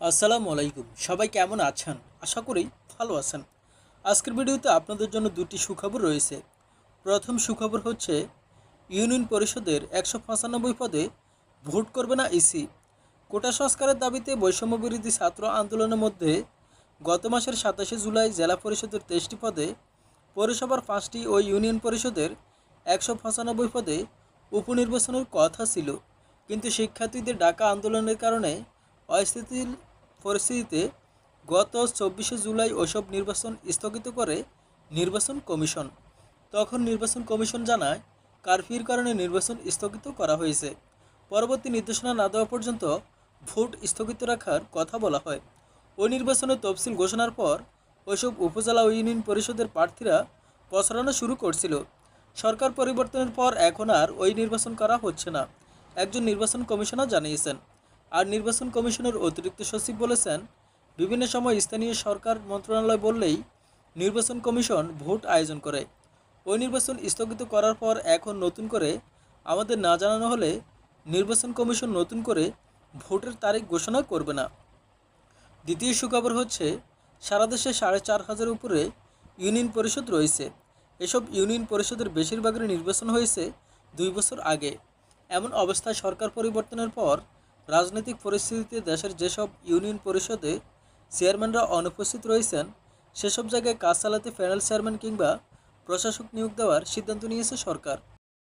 আসসালামু আলাইকুম। সবাই কেমন আছেন? আশা করি ভালো আছেন। আজকের ভিডিওতে আপনাদের জন্য দুটি সুখবর রয়েছে। প্রথম সুখবর হচ্ছে, ইউনিয়ন পরিষদের একশো পঁচানব্বই পদে ভোট করবে না ইসি। কোটা সংস্কারের দাবিতে বৈষম্য বিরোধী ছাত্র আন্দোলনের মধ্যে গত মাসের সাতাশে জুলাই জেলা পরিষদের তেইশটি পদে, পৌরসভার পাঁচটি ও ইউনিয়ন পরিষদের একশো পঁচানব্বই পদে উপনির্বাচনের কথা ছিল। কিন্তু শিক্ষার্থীদের ডাকা আন্দোলনের কারণে অস্থিতির পরিস্থিতিতে গত চব্বিশে জুলাই ওসব নির্বাচন স্থগিত করে নির্বাচন কমিশন। তখন নির্বাচন কমিশন জানায়, কারফিউর কারণে নির্বাচন স্থগিত করা হয়েছে। পরবর্তী নির্দেশনা না দেওয়া পর্যন্ত ভোট স্থগিত রাখার কথা বলা হয়। ওই নির্বাচনের তফসিল ঘোষণার পর ওইসব উপজেলা ইউনিয়ন পরিষদের প্রার্থীরা প্রচারণা শুরু করছিল। সরকার পরিবর্তনের পর এখন আর ওই নির্বাচন করা হচ্ছে না, একজন নির্বাচন কমিশনার জানিয়েছেন। আর নির্বাচন কমিশনের অতিরিক্ত সচিব বলেছেন, বিভিন্ন সময় স্থানীয় সরকার মন্ত্রণালয় বললেই নির্বাচন কমিশন ভোট আয়োজন করে। ওই নির্বাচন স্থগিত করার পর এখন নতুন করে আমাদের না জানানো হলে নির্বাচন কমিশন নতুন করে ভোটের তারিখ ঘোষণা করবে না। দ্বিতীয় সুখবর হচ্ছে, সারা দেশে সাড়ে চার হাজার উপরে ইউনিয়ন পরিষদ রয়েছে। এসব ইউনিয়ন পরিষদের বেশিরভাগের নির্বাচন হয়েছে দুই বছর আগে। এমন অবস্থায় সরকার পরিবর্তনের পর রাজনৈতিক পরিস্থিতিতে দেশের যেসব ইউনিয়ন পরিষদে চেয়ারম্যানরা অনুপস্থিত রয়েছেন, সেসব জায়গায় কাজ চালাতে প্যানেল চেয়ারম্যান কিংবা প্রশাসক নিয়োগ দেওয়ার সিদ্ধান্ত নিয়েছে সরকার।